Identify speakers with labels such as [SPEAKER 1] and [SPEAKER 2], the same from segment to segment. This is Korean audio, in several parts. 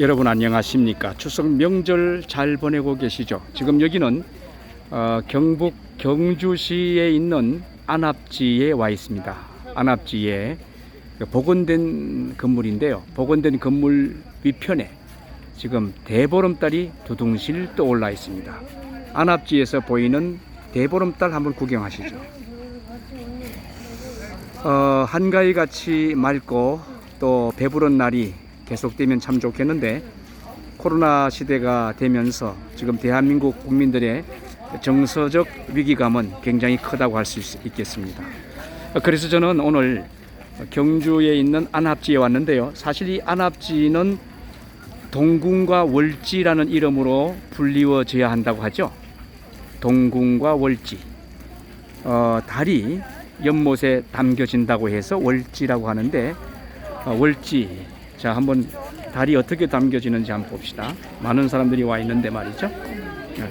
[SPEAKER 1] 여러분 안녕하십니까? 추석 명절 잘 보내고 계시죠? 지금 여기는 어, 경북 경주시에 있는 안압지에 와 있습니다. 안압지에 복원된 건물인데요. 복원된 건물 위편에 지금 대보름달이 두둥실 떠올라 있습니다. 안압지에서 보이는 대보름달 한번 구경하시죠. 어, 한가위 같이 맑고 또 배부른 날이 계속되면 참 좋겠는데 코로나 시대가 되면서 지금 대한민국 국민들의 정서적 위기감은 굉장히 크다고 할 수 있겠습니다. 그래서 저는 오늘 경주에 있는 안압지에 왔는데요. 사실 이 안압지는 동궁과 월지라는 이름으로 불리워져야 한다고 하죠. 동궁과 월지. 어, 달이 연못에 담겨진다고 해서 월지라고 하는데 어, 월지 자 한번 달이 어떻게 담겨지는지 한번 봅시다. 많은 사람들이 와 있는데 말이죠. 네.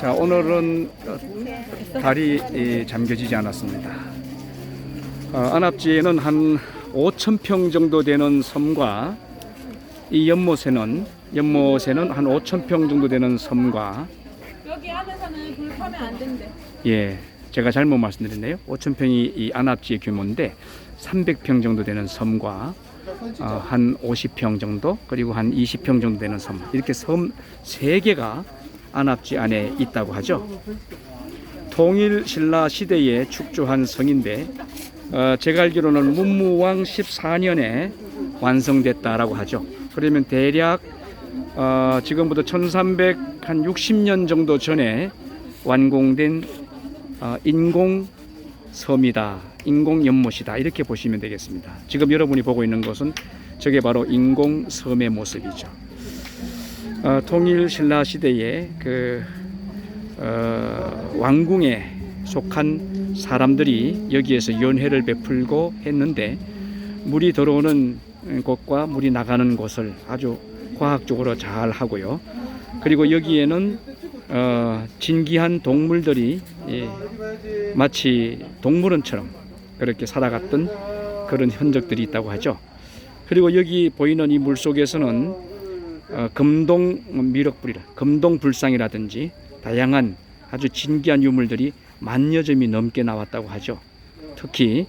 [SPEAKER 1] 자 오늘은 어, 달이 이, 잠겨지지 않았습니다. 어, 안압지에는 한 5천 평 정도 되는 섬과 이 연못에는 연못에는 한 5천 평 정도 되는 섬과
[SPEAKER 2] 여기 안에서는 불 켜면 안 된대.
[SPEAKER 1] 예 제가 잘못 말씀드렸네요 5천 평이 이 안압지의 규모인데 300평 정도 되는 섬과 어, 한 50평 정도 그리고 한 20평 정도 되는 섬 이렇게 섬 세 개가 안압지 안에 있다고 하죠. 통일 신라 시대에 축조한 성인데 어, 제가 알기로는 문무왕 14년에 완성됐다라고 하죠. 그러면 대략 어, 지금부터 1360년 정도 전에 완공된 어, 인공 섬이다. 인공 연못이다. 이렇게 보시면 되겠습니다. 지금 여러분이 보고 있는 것은 저게 바로 인공 섬의 모습이죠. 어, 통일 신라 시대에 그 어, 왕궁에 속한 사람들이 여기에서 연회를 베풀고 했는데 물이 들어오는 곳과 물이 나가는 곳을 아주 과학적으로 잘 하고요. 그리고 여기에는 어, 진기한 동물들이 예, 마치 동물원처럼 그렇게 살아갔던 그런 흔적들이 있다고 하죠. 그리고 여기 보이는 이 물 속에서는 어, 금동 미륵불이라 금동 불상이라든지 다양한 아주 진귀한 유물들이 만여 점이 넘게 나왔다고 하죠. 특히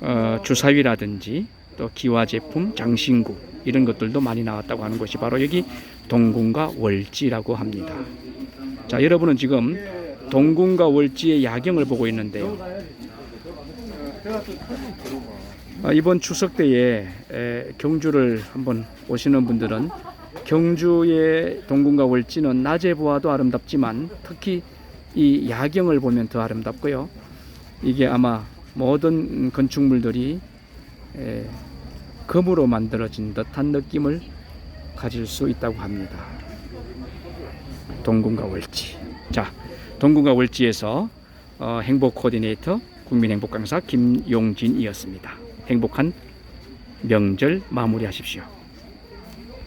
[SPEAKER 1] 어, 주사위라든지 또 기와 제품, 장신구 이런 것들도 많이 나왔다고 하는 것이 바로 여기 동궁과 월지라고 합니다. 자, 여러분은 지금 동궁과 월지의 야경을 보고 있는데요. 아, 이번 추석 때에 에, 경주를 한번 오시는 분들은 경주의 동궁과 월지는 낮에 보아도 아름답지만 특히 이 야경을 보면 더 아름답고요. 이게 아마 모든 건축물들이 에, 금으로 만들어진 듯한 느낌을 가질 수 있다고 합니다. 동궁과 월지. 자, 동궁과 월지에서 어, 행복 코디네이터 국민행복 강사 김용진이었습니다. 행복한 명절 마무리하십시오.